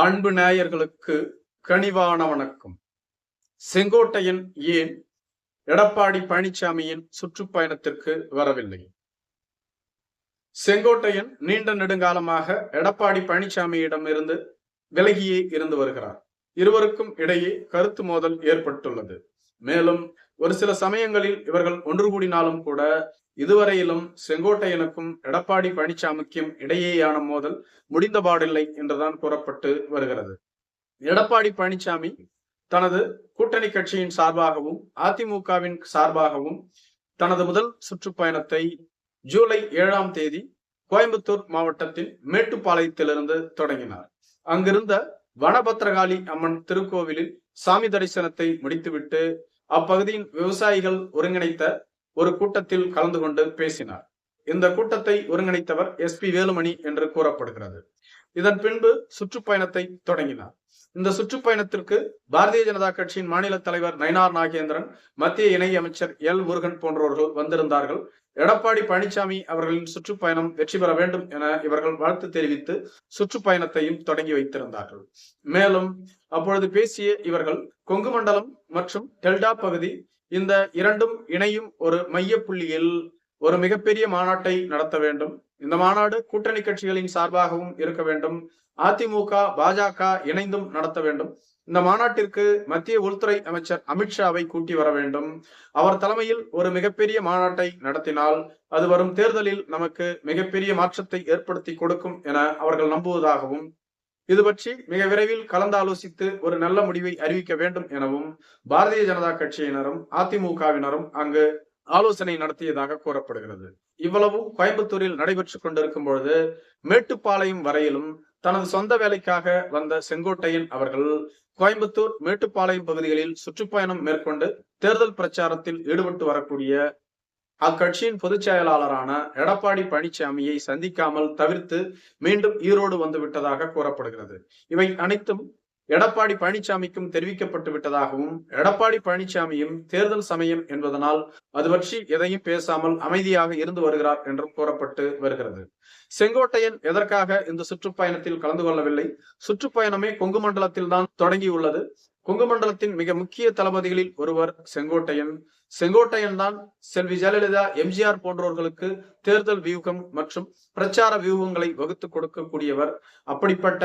அன்பு நேயர்களுக்கு கனிவான வணக்கம். செங்கோட்டையன் ஏன் எடப்பாடி பழனிசாமியின் சுற்றுப்பயணத்திற்கு வரவில்லை? செங்கோட்டையன் நீண்ட நெடுங்காலமாக எடப்பாடி பழனிசாமியிடம் இருந்து விலகியே இருந்து வருகிறார். இருவருக்கும் இடையே கருத்து மோதல் ஏற்பட்டுள்ளது. மேலும் ஒரு சில சமயங்களில் இவர்கள் ஒன்று கூடினாலும் கூட இதுவரையிலும் செங்கோட்டையனுக்கும் எடப்பாடி பழனிசாமிக்கும் இடையேயான மோதல் முடிந்தபாடில்லை என்றுதான் கூறப்பட்டு வருகிறது. எடப்பாடி பழனிசாமி தனது கூட்டணி கட்சியின் சார்பாகவும் அதிமுகவின் சார்பாகவும் தனது முதல் சுற்றுப்பயணத்தை ஜூலை ஏழாம் தேதி கோயம்புத்தூர் மாவட்டத்தில் மேட்டுப்பாளையத்திலிருந்து தொடங்கினார். அங்கிருந்த வனபத்திரகாளி அம்மன் திருக்கோவிலில் சாமி தரிசனத்தை முடித்துவிட்டு அப்பகுதியின் விவசாயிகள் ஒருங்கிணைத்த ஒரு கூட்டத்தில் கலந்து கொண்டு பேசினார். இந்த கூட்டத்தை ஒருங்கிணைத்தவர் எஸ் பி வேலுமணி என்று கூறப்படுகிறது. இதன் பின்பு சுற்றுப்பயணத்தை தொடங்கினார். இந்த சுற்றுப்பயணத்திற்கு பாரதிய ஜனதா கட்சியின் மாநில தலைவர் நயனார் நாகேந்திரன் மத்திய இணை அமைச்சர் எல் முருகன் போன்றவர்கள் வந்திருந்தார்கள். எடப்பாடி பழனிசாமி அவர்களின் சுற்றுப்பயணம் வெற்றி பெற வேண்டும் என இவர்கள் வாழ்த்து தெரிவித்து சுற்றுப்பயணத்தையும் தொடங்கி வைத்திருந்தார்கள். மேலும் அப்பொழுது பேசிய இவர்கள் கொங்கு மண்டலம் மற்றும் டெல்டா பகுதி இந்த இரண்டும் இணையும் ஒரு மைய புள்ளியில் ஒரு மிகப்பெரிய மாநாட்டை நடத்த வேண்டும். இந்த மாநாடு கூட்டணி கட்சிகளின் சார்பாகவும் இருக்க வேண்டும். அதிமுக பாஜக இணைந்தும் நடத்த வேண்டும். இந்த மாநாட்டிற்கு மத்திய உள்துறை அமைச்சர் அமித்ஷாவை கூட்டி வர வேண்டும். அவர் தலைமையில் ஒரு மிகப்பெரிய மாநாட்டை நடத்தினால் அது வரும் தேர்தலில் நமக்கு மிகப்பெரிய மாற்றத்தை ஏற்படுத்தி கொடுக்கும் என அவர்கள் நம்புவதாகவும் இது பற்றி மிக விரைவில் கலந்தாலோசித்து ஒரு நல்ல முடிவை அறிவிக்க வேண்டும் எனவும் பாரதிய ஜனதா கட்சியினரும் அதிமுகவினரும் அங்கு ஆலோசனை நடத்தியதாக கூறப்படுகிறது. இவ்வளவும் கோயம்புத்தூரில் நடைபெற்றுக் கொண்டிருக்கும் பொழுது மேட்டுப்பாளையம் வரையிலும் தனது சொந்த வேலைக்காக வந்த செங்கோட்டையன் அவர்கள் கோயம்புத்தூர் மேட்டுப்பாளையம் பகுதிகளில் சுற்றுப்பயணம் மேற்கொண்டு தேர்தல் பிரச்சாரத்தில் ஈடுபட்டு வரக்கூடிய அக்கட்சியின் பொதுச் செயலாளரான எடப்பாடி பழனிசாமியை சந்திக்காமல் தவிர்த்து மீண்டும் ஈரோடு வந்து விட்டதாக கூறப்படுகிறது. இவை அனைத்தும் எடப்பாடி பழனிசாமிக்கும் தெரிவிக்கப்பட்டு விட்டதாகவும் எடப்பாடி பழனிசாமியும் தேர்தல் சமயம் என்பதனால் அது பற்றி எதையும் பேசாமல் அமைதியாக இருந்து வருகிறார் என்றும் கூறப்பட்டு வருகிறது. செங்கோட்டையன் எதற்காக இந்த சுற்றுப்பயணத்தில் கலந்து கொள்ளவில்லை? சுற்றுப்பயணமே கொங்கு மண்டலத்தில் தான் தொடங்கியுள்ளது. குங்குமண்டலத்தின் மிக முக்கிய தளபதிகளில் ஒருவர் செங்கோட்டையன். செங்கோட்டையன் தான் செல்வி ஜெயலலிதா எம்ஜிஆர் போன்றவர்களுக்கு தேர்தல் வியூகம் மற்றும் பிரச்சார வியூகங்களை வகுத்து கொடுக்கக்கூடியவர். அப்படிப்பட்ட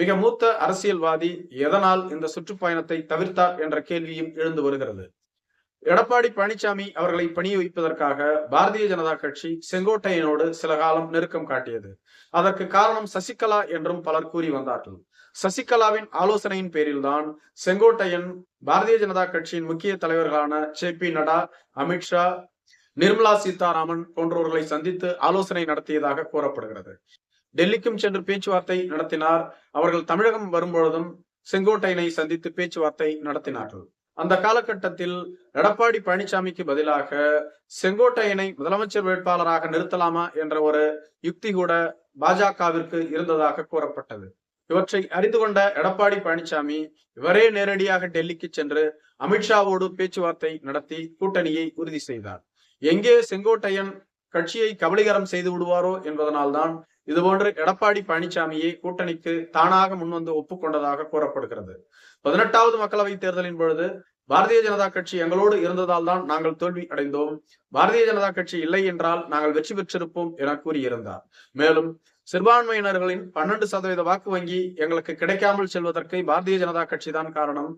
மிக மூத்த அரசியல்வாதி எதனால் இந்த சுற்றுப்பயணத்தை தவிர்த்தார் என்ற கேள்வியும் எழுந்து வருகிறது. எடப்பாடி பழனிசாமி அவர்களை பணிய வைப்பதற்காக பாரதிய ஜனதா கட்சி செங்கோட்டையனோடு சில காலம் நெருக்கம் காட்டியது. அதற்கு காரணம் சசிகலா என்றும் பலர் கூறி வந்தார்கள். சசிகலாவின் ஆலோசனையின் பேரில்தான் செங்கோட்டையன் பாரதிய ஜனதா கட்சியின் முக்கிய தலைவர்களான ஜே பி நட்டா அமித்ஷா நிர்மலா சீதாராமன் போன்றவர்களை சந்தித்து ஆலோசனை நடத்தியதாக கூறப்படுகிறது. டெல்லிக்கும் சென்று பேச்சுவார்த்தை நடத்தினார். அவர்கள் தமிழகம் வரும்பொழுதும் செங்கோட்டையனை சந்தித்து பேச்சுவார்த்தை நடத்தினார்கள். அந்த காலகட்டத்தில் எடப்பாடி பழனிசாமிக்கு பதிலாக செங்கோட்டையனை முதலமைச்சர் வேட்பாளராக நிறுத்தலாமா என்ற ஒரு யுக்தி கூட பாஜகவிற்கு இருந்ததாக கூறப்பட்டது. இவற்றை அறிந்து கொண்ட எடப்பாடி பழனிசாமி இவரே நேரடியாக டெல்லிக்கு சென்று அமித்ஷாவோடு பேச்சுவார்த்தை நடத்தி கூட்டணியை உறுதி செய்தார். எங்கே செங்கோட்டையன் கட்சியை கபலீகரம் செய்து விடுவாரோ என்பதனால்தான் இதுபோன்று எடப்பாடி பழனிசாமியை கூட்டணிக்கு தானாக முன்வந்து ஒப்புக்கொண்டதாக கூறப்படுகிறது. பதினெட்டாவது மக்களவை தேர்தலின் பொழுது பாரதிய ஜனதா கட்சி எங்களோடு இருந்ததால் தான் நாங்கள் தோல்வி அடைந்தோம். பாரதிய ஜனதா கட்சி இல்லை என்றால் நாங்கள் வெற்றி பெற்றிருப்போம் என கூறியிருந்தார். மேலும் சிறுபான்மையினர்களின் பன்னெண்டு சதவீத வாக்கு வங்கி எங்களுக்கு கிடைக்காமல் செல்வதற்கு பாரதிய ஜனதா கட்சி தான் காரணம்.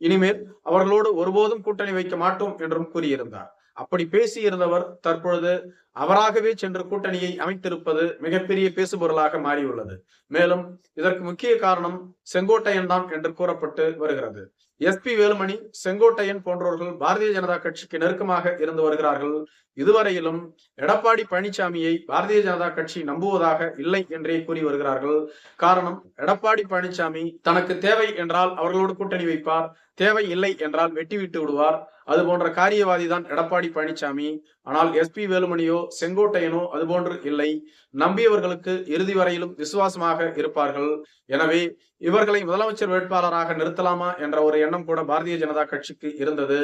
இனிமேல் அவர்களோடு ஒருபோதும் கூட்டணி வைக்க மாட்டோம் என்றும் கூறியிருந்தார். அப்படி பேசியிருந்தவர் தற்பொழுது அவராகவே சென்று கூட்டணியை அமைத்திருப்பது மிகப்பெரிய பேசுபொருளாக மாறியுள்ளது. மேலும் இதற்கு முக்கிய காரணம் செங்கோட்டையன் தான் என்று கூறப்பட்டு வருகிறது. எஸ் பி வேலுமணி செங்கோட்டையன் போன்றவர்கள் பாரதிய ஜனதா கட்சிக்கு நெருக்கமாக இருந்து வருகிறார்கள். இதுவரையிலும் எடப்பாடி பழனிசாமியை பாரதிய ஜனதா கட்சி நம்புவதாக இல்லை என்றே கூறி வருகிறார்கள். காரணம் எடப்பாடி பழனிசாமி தனக்கு தேவை என்றால் அவர்களோடு கூட்டணி வைப்பார் தேவை இல்லை என்றால் வெட்டி விட்டு விடுவார். அது போன்ற காரியவாதி தான் எடப்பாடி பழனிசாமி. ஆனால் எஸ்பி வேலுமணியோ செங்கோட்டையனோ அதுபோன்று இல்லை. நம்பியவர்களுக்கு இறுதி வரையிலும் விசுவாசமாக இருப்பார்கள். எனவே இவர்களை முதலமைச்சர் வேட்பாளராக நிறுத்தலாமா என்ற ஒரு எண்ணம் கூட பாரதிய ஜனதா கட்சிக்கு இருந்தது.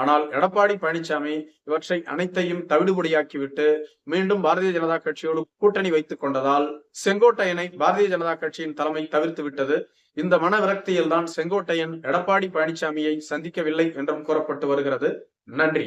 ஆனால் எடப்பாடி பழனிசாமி இவற்றை அனைத்தையும் தவிடுபடியாக்கிவிட்டு மீண்டும் பாரதிய ஜனதா கட்சியோடு கூட்டணி வைத்துக் கொண்டதால் செங்கோட்டையனை பாரதிய ஜனதா கட்சியின் தலைமை தவிர்த்து விட்டது. இந்த மன விரக்தியில் தான் செங்கோட்டையன் எடப்பாடி பழனிசாமியை சந்திக்கவில்லை என்றும் கூறப்பட்டு வருகிறது. நன்றி.